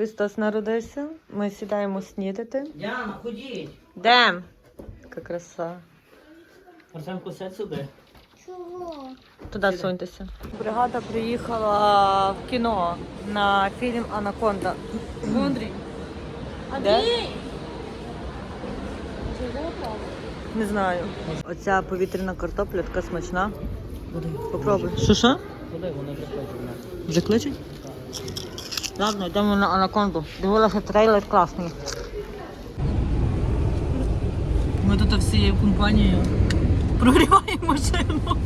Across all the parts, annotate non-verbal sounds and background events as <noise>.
Христос народився. Ми сідаємо снідати. Діана, ходіть. Дем! Яка краса. Арсенко, сядь сюди. Чого? Туди суньтеся. Бригада приїхала в кіно на фільм Анаконда. Андрій. Де? Не знаю. Оця повітряна картопля така смачна. Попробуй. Що що? Вже кличуть? Ладно, йдемо на анаконду. Дивилася трейлер класний. Ми тут всією компанією прогріваємо машину.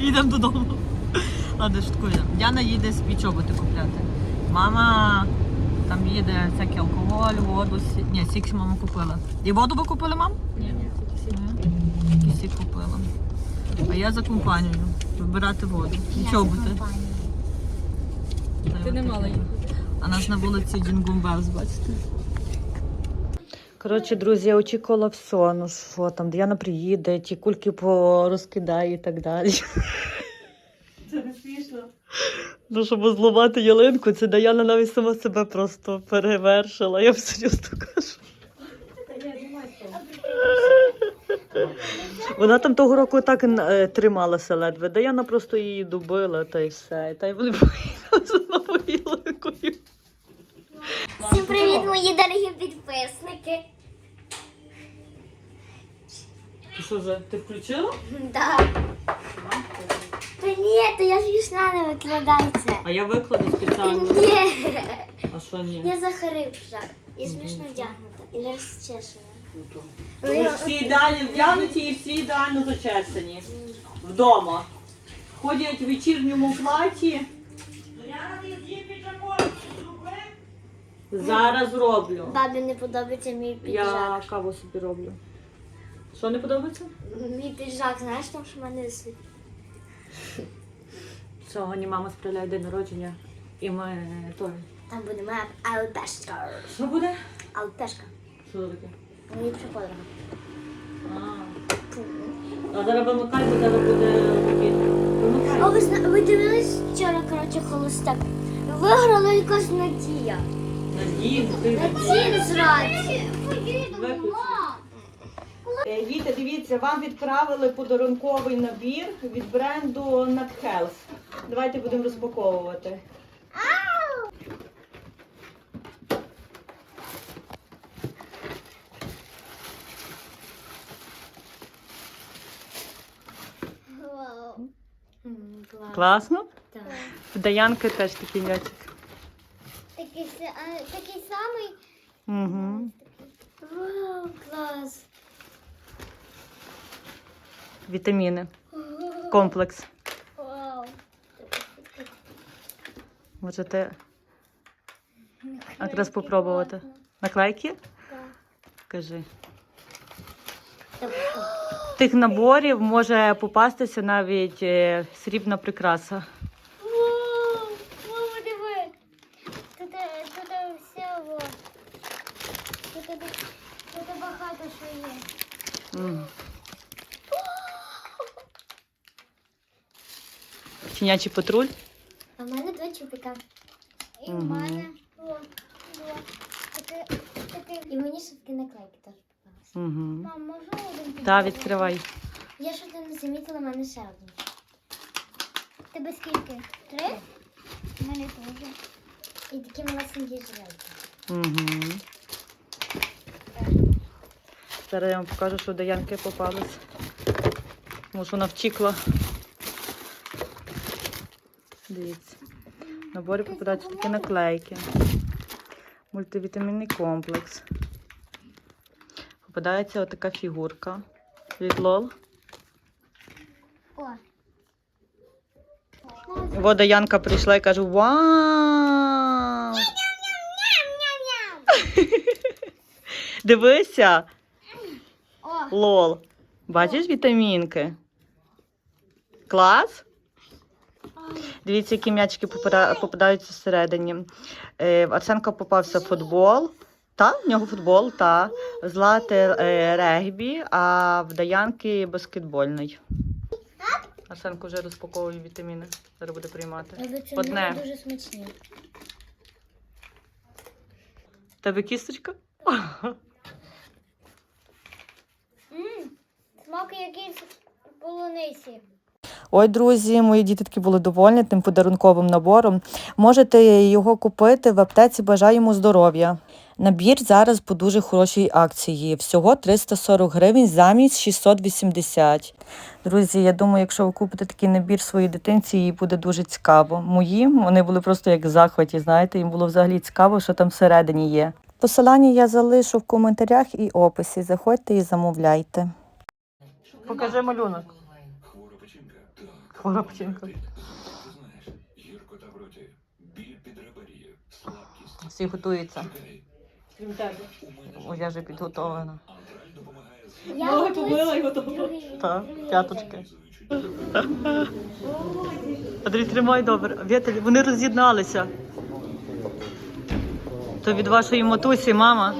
Їдемо додому. Ладно, шуткую. Діана їде з чоботи купляти. Мама там їде всякий алкоголь, воду. Сі... Ні, сік мама купила. І воду ви купили, мам? Ні, тільки сік купила. А я за компанію. Вибирати воду. І чоботи. Ти не мала їхати. А нас на вулиці Джингумбелс, бачите? Коротше, друзі, я очікувала все. Ну що там, Діана приїде, ті кульки порозкидає і так далі. Це не смішно. Ну, щоб зламати ялинку, це Даяна навіть сама себе просто перевершила. Я серйозно кажу. Вона там того року так е, трималася ледве. Даяна просто її добила та й все. Та й вони поїхали з новою ялинкою. Всім привіт, мої дорогі підписники. Ти що вже, ти включила? Да. Та ні, то я смішна не викладаю це. А я викладу спеціально. Ні. А що ні? Я захаривша. І смішно вдягнута. І не розчешена. Ви всі ідеально вдягнуті і всі ідеально зачесані. Вдома. Ходять в вечірньому платі. Зараз роблю. Бабі не подобається мій піджак. Я каву собі роблю. Що не подобається? Мій піджак, знаєш, там що в мене висить? Сьогодні мама справляє день народження. І ми той. Там буде моя алпешка. Що буде? Алпешка. Що таке? Мені ще подруга. А, а зараз вимикайте, зараз буде обід. Вимикай. О, ви, зна- ви дивились вчора, коротше, холостяк? Виграла якась надія. Надію, ти Надія зраді. Виключи. Е, Діти, дивіться, вам відправили подарунковий набір від бренду Nut Health. Давайте будемо розпаковувати. Класно? Так. В Даянки теж такий м'ячик. Такий, самий. Угу. Вау, клас. Вітаміни. Комплекс. Вау. Можете якраз попробувати. Наклейки? Так. Кажи. Тих наборів може попастися навіть е, срібна прикраса. Вау, мама, диви. Тут, е, тут е, все, во. Тут, е, тут багато що є. Щенячий патруль. А в мене два чупика. І в Мгм. мене о, о, таке, таке. І мені такі наклейки теж попалися. Угу. Мам, можна один Та, підбирати? відкривай. Я що ти не замітила, в мене ще один. Тебе скільки? Три? У мене теж. І такі малесенькі жилетки. Угу. Зараз я вам покажу, що до Янки попалось. Тому що вона втікла. Дивіться. В наборі попадаються такі наклейки. Мультивітамінний комплекс. Попадається отака фігурка від лол. Вода Янка прийшла і каже: Вау! <laughs> Дивися, лол. Бачиш вітамінки? Клас? Дивіться, які м'ячики попадаються всередині. Е, в Арсенка попався футбол. Та, в нього футбол, та. Злате е, регбі, а в Даянки баскетбольний. Арсенко вже розпаковує вітаміни. Зараз буде приймати. Одне. дуже смачні. Тебе кісточка? <laughs> смак якийсь полуниці. Ой, друзі, мої діти були довольні тим подарунковим набором. Можете його купити в аптеці. Бажаю йому здоров'я. Набір зараз по дуже хорошій акції. Всього 340 гривень замість 680. Друзі, я думаю, якщо ви купите такий набір своїй дитинці, їй буде дуже цікаво. Моїм вони були просто як в захваті. Знаєте, їм було взагалі цікаво, що там всередині є. Посилання я залишу в коментарях і описі. Заходьте і замовляйте. Покажи малюнок. Хвора печінка. Так. Хвора печінка. Ти знаєш, гіркота в роті, біль під ребер'ї, слабкість. Всі готуються. Крім тебе. я вже підготовлена. антраль допомагає з Я Ноги помила і готова. Так, п'яточки. Андрій, тримай добре. Вітель, вони роз'єдналися. То від вашої матусі, мама.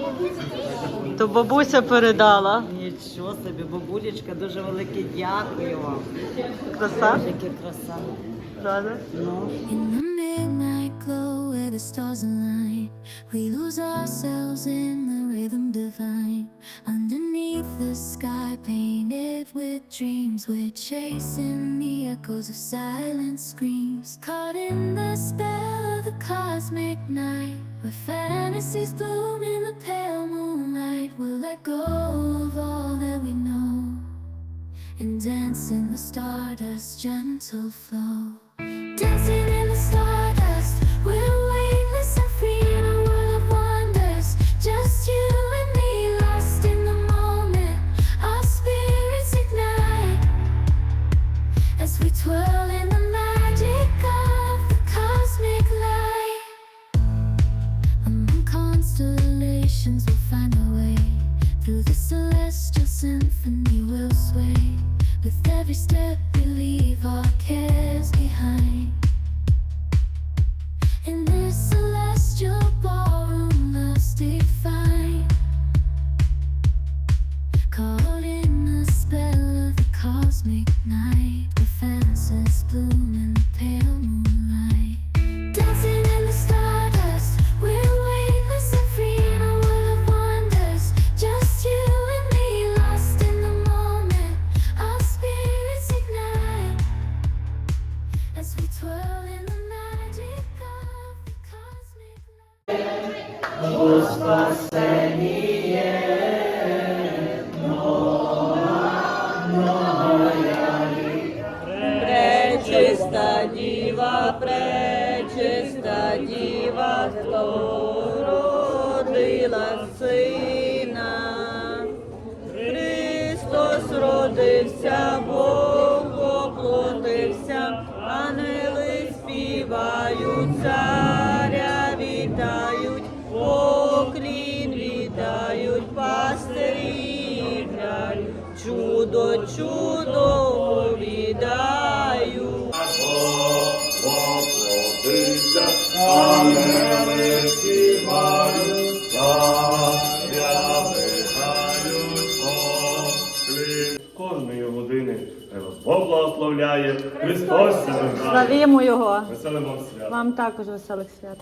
То бабуся передала. Нічого собі, бабулечка, дуже велике дякую вам. Краса. Яке краса. Правда? Ну. The stars align, we lose ourselves in the rhythm divine. Underneath the sky painted with dreams, we're chasing the echoes of silent screams. Caught in the spell of the cosmic night, where fantasies bloom in the pale moonlight. We'll let go stardust gentle flow. Every step. We leave our cares behind. In this celestial ballroom, love's defined. Caught in the spell of the cosmic night, Пречиста діва, пречиста діва, сина. Христос родився, Бог поплотився, ангели співають, чудо, чудо повідаю. Кожної години Бог благословляє, Христос Славімо Його! Веселим вам свят. Вам також веселих свят.